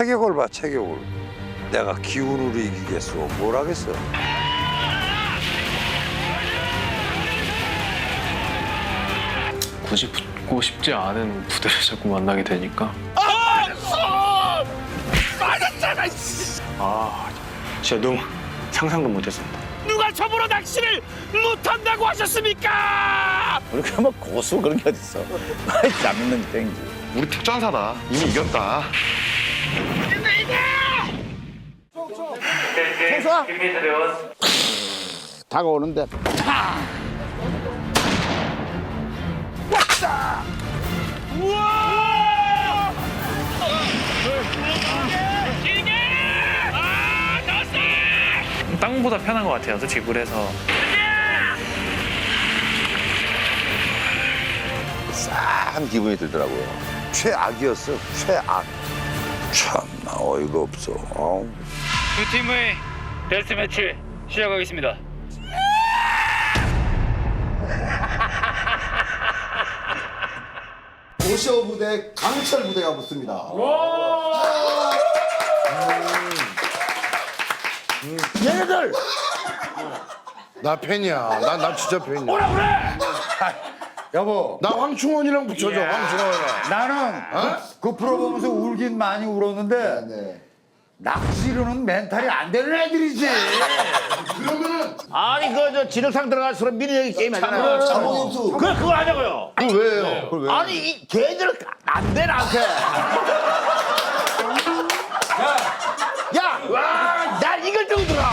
체격을 봐 체격을 내가 기운으로 이기겠어 뭘 하겠어 굳이 붙고 싶지 않은 부대를 자꾸 만나게 되니까 아 진짜 너무 상상도 못했습니다 누가 저보러 낚시를 못한다고 하셨습니까? 우리 그뭐 고수 그런 게 어딨어. 많이 잡는 땡지. 우리 특전사다. 이미 이겼다. 다가오는데 우와! 길게! 아, 넣었어! 땅보다 편한 것 같아요 솔직히 물에서 싸한 기분이 들더라고요. 최악이었어 최악 참나 어이가 없어 어우. 두 팀의 베스트 매치 시작하겠습니다. 도시어 부대 강철 부대가 붙습니다. 얘네들 나 팬이야. 나, 나 진짜 팬이야. 여보, 나 황충원이랑 붙여줘, 황충원이랑. 나는 그, 그 프로 보면서 울긴 많이 울었는데 네. 낚시로는 멘탈이 안 되는 애들이지. 아니 그저 지력상 들어갈수록 미래적인 게임 하잖아요. 장동수 그 그거 하자고요. 그걸 왜 해요? 그걸 왜? 아니 이 걔들 안돼 나한테. 야, 와, 날 이걸 정도라. 어,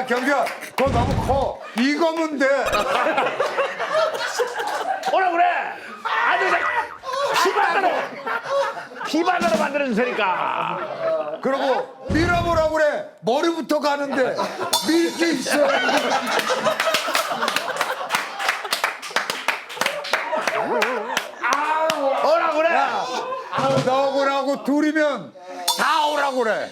야 경규야, 그거 너무 커. 이거면 돼. 뭐라 그래? 아주 그냥 피바다로 피바다로 만들어준 소니까. 그리고 밀어보라 그래. 머리부터 가는데 밀 게 있어. 뭐라 그래? 너하고 나하고 둘이면 다 오라 그래.